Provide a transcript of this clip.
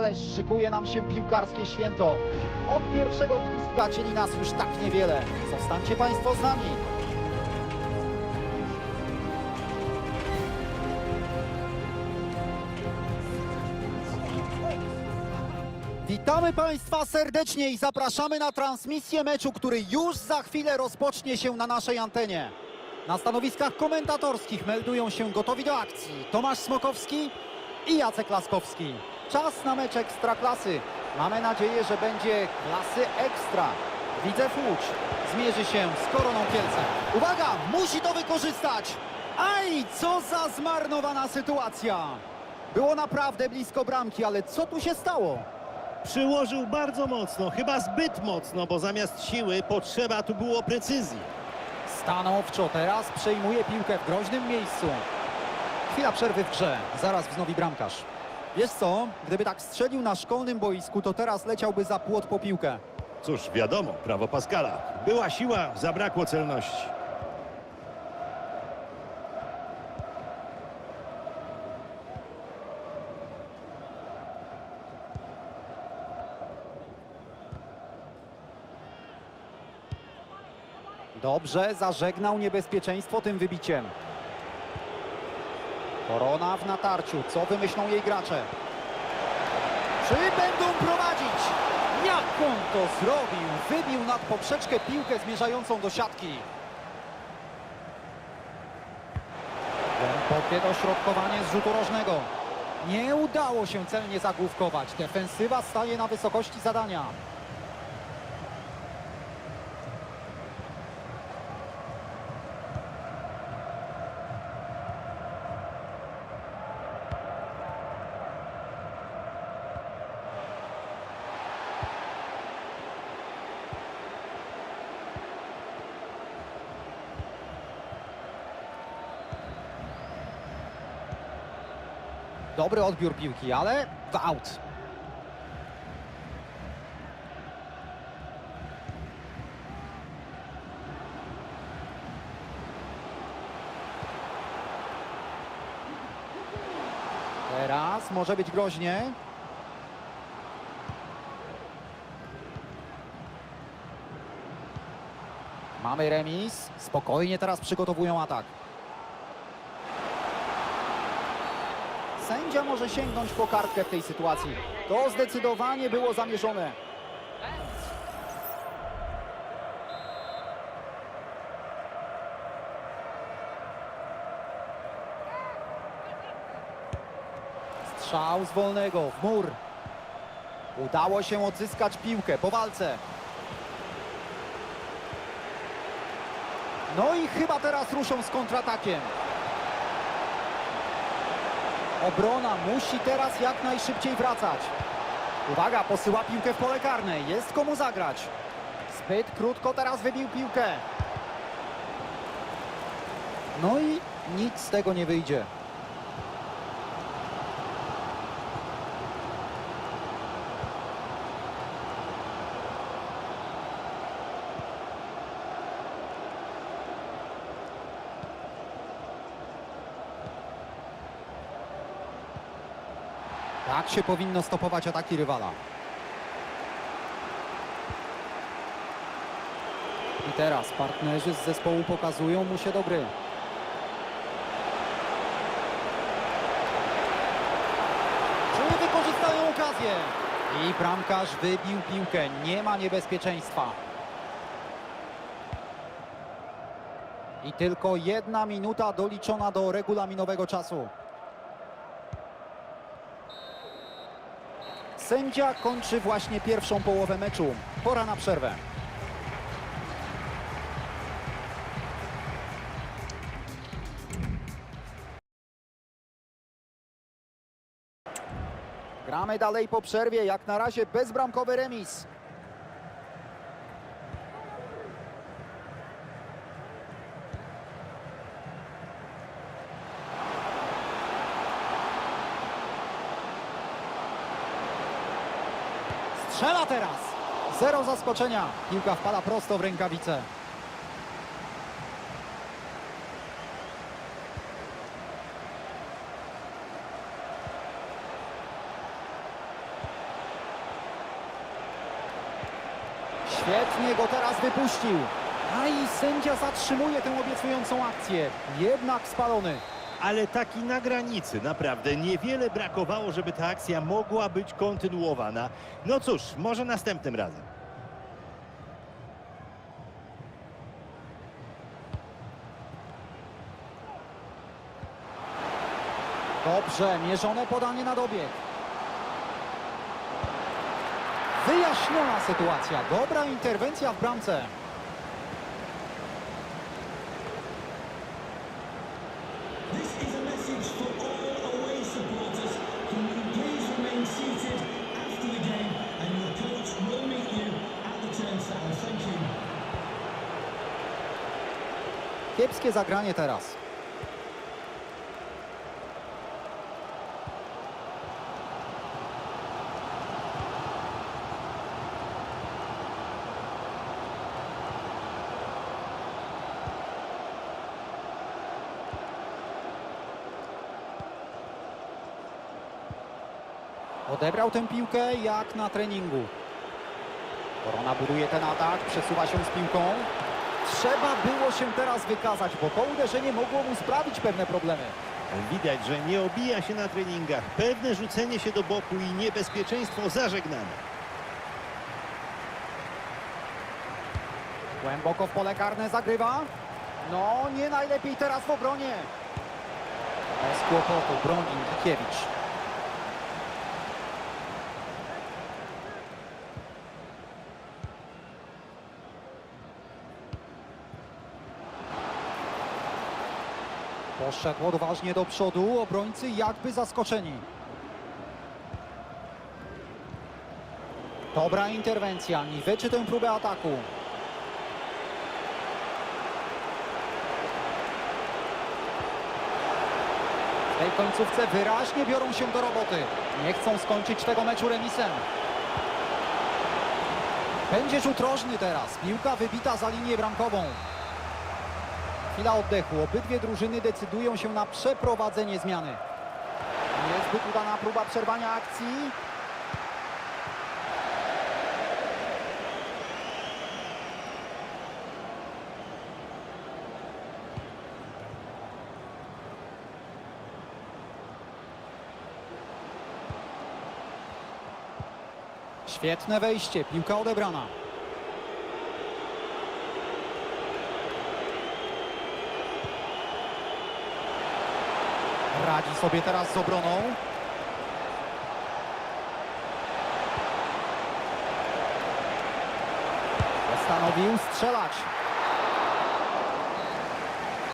Ależ szykuje nam się piłkarskie święto. Od pierwszego gwizdka cieli nas już tak niewiele. Zostańcie Państwo z nami. Witamy Państwa serdecznie i zapraszamy na transmisję meczu, który już za chwilę rozpocznie się na naszej antenie. Na stanowiskach komentatorskich meldują się gotowi do akcji Tomasz Smokowski i Jacek Laskowski. Czas na mecz Ekstraklasy. Mamy nadzieję, że będzie klasy ekstra. Widzew Łódź zmierzy się z Koroną Kielce. Uwaga, musi to wykorzystać! Aj, co za zmarnowana sytuacja! Było naprawdę blisko bramki, ale co tu się stało? Przyłożył bardzo mocno, chyba zbyt mocno, bo zamiast siły potrzeba tu było precyzji. Stanowczo teraz przejmuje piłkę w groźnym miejscu. Chwila przerwy w grze. Zaraz wznowi bramkarz. Wiesz co? Gdyby tak strzelił na szkolnym boisku, to teraz leciałby za płot po piłkę. Cóż, wiadomo, prawo Pascala. Była siła, zabrakło celności. Dobrze, zażegnał niebezpieczeństwo tym wybiciem. Korona w natarciu. Co wymyślą jej gracze? Czy będą prowadzić? Jak on to zrobił? Wybił nad poprzeczkę piłkę zmierzającą do siatki. Głębokie dośrodkowanie z rzutu rożnego. Nie udało się celnie zagłówkować. Defensywa staje na wysokości zadania. Dobry odbiór piłki, ale w out. Teraz może być groźnie. Mamy remis. Spokojnie teraz przygotowują atak. Sędzia może sięgnąć po kartkę w tej sytuacji. To zdecydowanie było zamierzone. Strzał z wolnego w mur. Udało się odzyskać piłkę po walce. No i chyba teraz ruszą z kontratakiem. Obrona musi teraz jak najszybciej wracać. Uwaga, posyła piłkę w pole karne. Jest komu zagrać. Zbyt krótko teraz wybił piłkę. No i nic z tego nie wyjdzie. Tak się powinno stopować ataki rywala. I teraz partnerzy z zespołu pokazują mu się do gry. Czy wykorzystają okazję? I bramkarz wybił piłkę. Nie ma niebezpieczeństwa. I tylko jedna minuta doliczona do regulaminowego czasu. Sędzia kończy właśnie pierwszą połowę meczu. Pora na przerwę. Gramy dalej po przerwie. Jak na razie bezbramkowy remis. strzela teraz. Zero zaskoczenia. Piłka wpada prosto w rękawice. Świetnie go teraz wypuścił. A i sędzia zatrzymuje tę obiecującą akcję. Jednak spalony. Ale taki na granicy, naprawdę niewiele brakowało, żeby ta akcja mogła być kontynuowana. No cóż, może następnym razem. Dobrze, mierzone podanie na dobieg. Wyjaśniona sytuacja. Dobra interwencja w bramce. Kiepskie zagranie teraz. Odebrał tę piłkę jak na treningu. Korona buduje ten atak, przesuwa się z piłką. Trzeba było się teraz wykazać, bo to uderzenie mogło mu sprawić pewne problemy. Widać, że nie obija się na treningach. Pewne rzucenie się do boku i niebezpieczeństwo zażegnane. Głęboko w pole karne zagrywa. No, nie najlepiej teraz w obronie. Bez kłopotu broni Gikiewicz. Poszedł odważnie do przodu, obrońcy jakby zaskoczeni. Dobra interwencja, niweczy tę próbę ataku. W tej końcówce wyraźnie biorą się do roboty. Nie chcą skończyć tego meczu remisem. Będzie rzut rożny teraz. Piłka wybita za linię bramkową. Chwila oddechu. Obydwie drużyny decydują się na przeprowadzenie zmiany. Niezbyt udana próba przerwania akcji. Świetne wejście, piłka odebrana. Radzi sobie teraz z obroną. Postanowił strzelać.